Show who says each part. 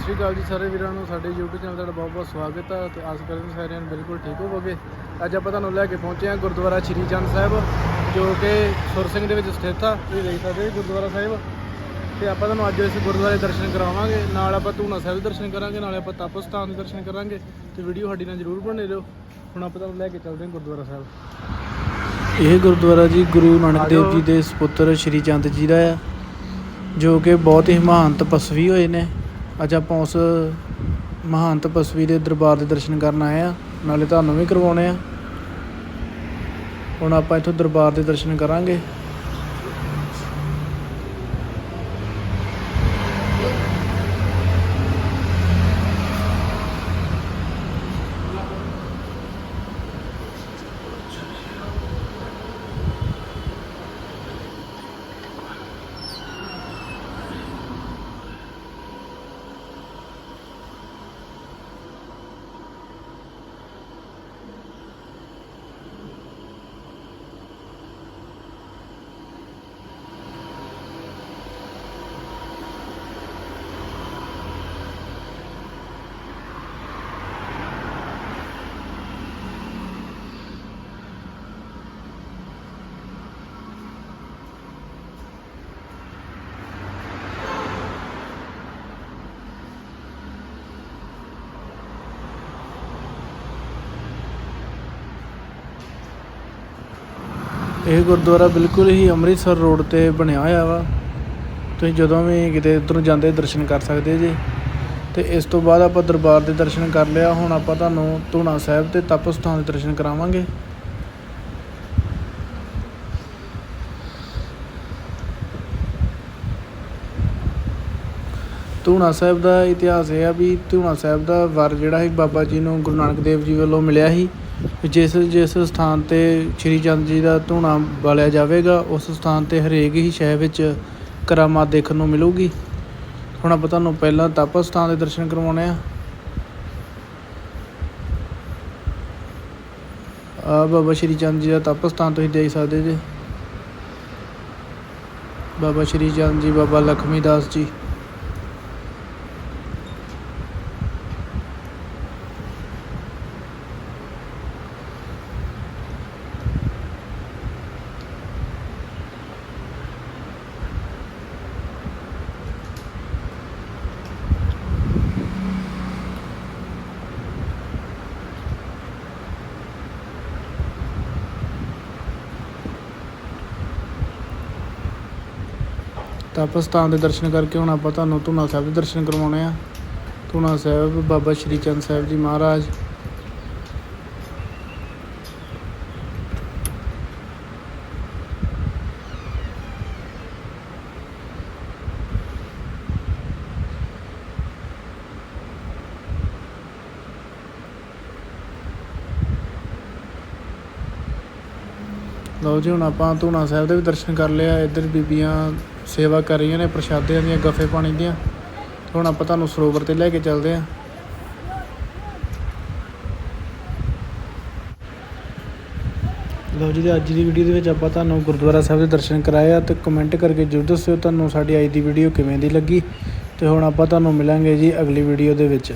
Speaker 1: ਸ਼੍ਰੀ ਅਕਾਲ ਜੀ ਸਾਰੇ ਵੀਰਾਂ ਨੂੰ ਸਾਡੇ YouTube ਚੈਨਲ ਦਾ ਬਹੁਤ ਬਹੁਤ ਸਵਾਗਤ ਹੈ ਤੇ ਆਸ ਕਰਦੇ ਹਾਂ ਸਾਰਿਆਂ ਨੂੰ ਬਿਲਕੁਲ ਠੀਕ ਹੋਵੋਗੇ। ਅੱਜ ਆਪਾਂ ਤੁਹਾਨੂੰ ਲੈ ਕੇ ਪਹੁੰਚੇ ਹਾਂ ਗੁਰਦੁਆਰਾ ਸ਼੍ਰੀ ਚੰਦ ਸਾਹਿਬ ਜੋ ਕਿ ਸੁਰ ਸਿੰਘ ਦੇ ਵਿੱਚ ਸਥਿਤ ਆ। ਤੁਸੀਂ ਦੇਖ ਸਕਦੇ ਹੋ ਗੁਰਦੁਆਰਾ ਸਾਹਿਬ। ਤੇ ਆਪਾਂ ਤੁਹਾਨੂੰ ਅੱਜ ਇਸ ਗੁਰਦੁਆਰੇ ਦਰਸ਼ਨ ਕਰਾਵਾਂਗੇ। ਨਾਲ ਆਪਾਂ ਧੂਣਾ ਸਾਹਿਬ ਦੇ ਦਰਸ਼ਨ ਕਰਾਂਗੇ ਨਾਲੇ ਆਪਾਂ ਤਪ ਸਥਾਨ ਦੇ ਦਰਸ਼ਨ ਕਰਾਂਗੇ। ਤੇ ਵੀਡੀਓ ਸਾਡੀ ਨਾਲ ਜਰੂਰ ਬਣੇ ਰਹੋ। ਹੁਣ ਆਪਾਂ ਤੁਹਾਨੂੰ ਲੈ ਕੇ ਚੱਲਦੇ ਹਾਂ ਗੁਰਦੁਆਰਾ ਸਾਹਿਬ। ਇਹ ਗੁਰਦੁਆਰਾ ਜੀ ਗੁਰੂ ਨਾਨਕ ਦੇਵ ਜੀ ਦੇ ਸੁਪੁੱਤਰ ਸ਼੍ਰੀ ਚੰਦ ਜੀ ਦਾ ਆ ਜੋ ਕਿ ਬਹੁਤ ਹੀ ਮਹਾਨ ਤਪਸਵੀ ਹੋਏ ਨੇ। ਅੱਜ ਆਪਾਂ ਉਸ ਮਹਾਨ ਤਪਸਵੀ ਦੇ ਦਰਬਾਰ ਦੇ ਦਰਸ਼ਨ ਕਰਨ ਆਏ ਆ ਨਾਲੇ ਤੁਹਾਨੂੰ ਵੀ ਕਰਵਾਉਣੇ ਆ। ਹੁਣ ਆਪਾਂ ਇੱਥੋਂ ਦਰਬਾਰ ਦੇ ਦਰਸ਼ਨ ਕਰਾਂਗੇ। ਇਹ ਗੁਰਦੁਆਰਾ ਬਿਲਕੁਲ ਹੀ ਅੰਮ੍ਰਿਤਸਰ ਰੋਡ ਤੇ ਬਣਿਆ ਹੋਇਆ ਵਾ। ਤੁਸੀਂ ਜਦੋਂ ਵੀ ਕਿਤੇ ਉੱਧਰੋਂ ਜਾਂਦੇ ਦਰਸ਼ਨ ਕਰ ਸਕਦੇ ਜੀ। ਤੇ ਇਸ ਤੋਂ ਬਾਅਦ ਆਪਾਂ ਦਰਬਾਰ ਦੇ ਦਰਸ਼ਨ ਕਰ ਲਿਆ। ਹੁਣ ਆਪਾਂ ਤੁਹਾਨੂੰ ਧੂਣਾ ਸਾਹਿਬ ਤੇ ਤਪ ਸਥਾਨ ਦੇ ਦਰਸ਼ਨ ਕਰਾਵਾਂਗੇ। ਧੂਣਾ ਸਾਹਿਬ ਦਾ ਇਤਿਹਾਸ ਇਹ ਆ ਵੀ ਧੂਣਾ ਸਾਹਿਬ ਦਾ ਵਰ ਜਿਹੜਾ ਸੀ ਬਾਬਾ ਜੀ ਨੂੰ ਗੁਰੂ ਨਾਨਕ ਦੇਵ ਜੀ ਵੱਲੋਂ ਮਿਲਿਆ ਸੀ। ਜਿਸ ਜਿਸ ਸਥਾਨ ਤੇ ਸ਼੍ਰੀ ਚੰਦ ਜੀ ਦਾ ਧੂਣਾ ਬਾਲਿਆ ਜਾਵੇਗਾ, ਉਸ ਸਥਾਨ ਤੇ ਹਰੇਕ ਹੀ ਸ਼ਹਿਰ ਵਿੱਚ ਕਰਾਮਾਤ ਦੇਖਣ ਨੂੰ ਮਿਲੂਗੀ। ਹੁਣ ਆਪਾਂ ਤੁਹਾਨੂੰ ਪਹਿਲਾਂ ਤਪ ਸਥਾਨ ਦੇ ਦਰਸ਼ਨ ਕਰਵਾਉਣੇ ਆ। ਆ ਬਾਬਾ ਸ਼੍ਰੀ ਚੰਦ ਜੀ ਦਾ ਤਪ ਸਥਾਨ ਤੁਸੀਂ ਦੇਖ ਸਕਦੇ ਜੀ। ਬਾਬਾ ਸ਼੍ਰੀ ਚੰਦ ਜੀ, ਬਾਬਾ ਲਖਮੀ ਦਾਸ ਜੀ। ਤਪ ਸਥਾਨ ਦੇ ਦਰਸ਼ਨ ਕਰਕੇ ਹੁਣ ਆਪਾਂ ਤੁਹਾਨੂੰ ਧੂਣਾ ਸਾਹਿਬ ਦੇ ਦਰਸ਼ਨ ਕਰਵਾਉਣੇ ਆ। ਧੂਣਾ ਸਾਹਿਬ, ਬਾਬਾ ਸ਼੍ਰੀ ਚੰਦ ਸਾਹਿਬ ਜੀ ਮਹਾਰਾਜ। ਲਓ ਜੀ, ਹੁਣ ਆਪਾਂ ਧੂਣਾ ਸਾਹਿਬ ਦੇ ਵੀ ਦਰਸ਼ਨ ਕਰ ਲਿਆ ਇੱਧਰ ਬੀਬੀਆਂ ਸੇਵਾ ਕਰ ਰਹੀਆਂ ਨੇ ਪ੍ਰਸ਼ਾਦਿਆਂ ਦੀਆਂ, ਗੱਫੇ ਪਾਣੀ ਦੀਆਂ। ਤੇ ਹੁਣ ਆਪਾਂ ਤੁਹਾਨੂੰ ਸਰੋਵਰ ਤੇ ਲੈ ਕੇ ਚੱਲਦੇ ਆਂ ਲਓ ਜੀ ਅੱਜ ਦੀ ਵੀਡੀਓ ਦੇ ਵਿੱਚ ਆਪਾਂ ਤੁਹਾਨੂੰ ਗੁਰਦੁਆਰਾ ਸਾਹਿਬ ਦੇ ਦਰਸ਼ਨ ਕਰਾਏ ਆ ਤੇ ਕਮੈਂਟ ਕਰਕੇ ਜਰੂਰ ਦੱਸਿਓ ਤੁਹਾਨੂੰ ਸਾਡੀ ਅੱਜ ਦੀ ਵੀਡੀਓ ਕਿਵੇਂ ਦੀ ਲੱਗੀ। ਤੇ ਹੁਣ ਆਪਾਂ ਤੁਹਾਨੂੰ ਮਿਲਾਂਗੇ ਜੀ ਅਗਲੀ ਵੀਡੀਓ ਦੇ ਵਿੱਚ।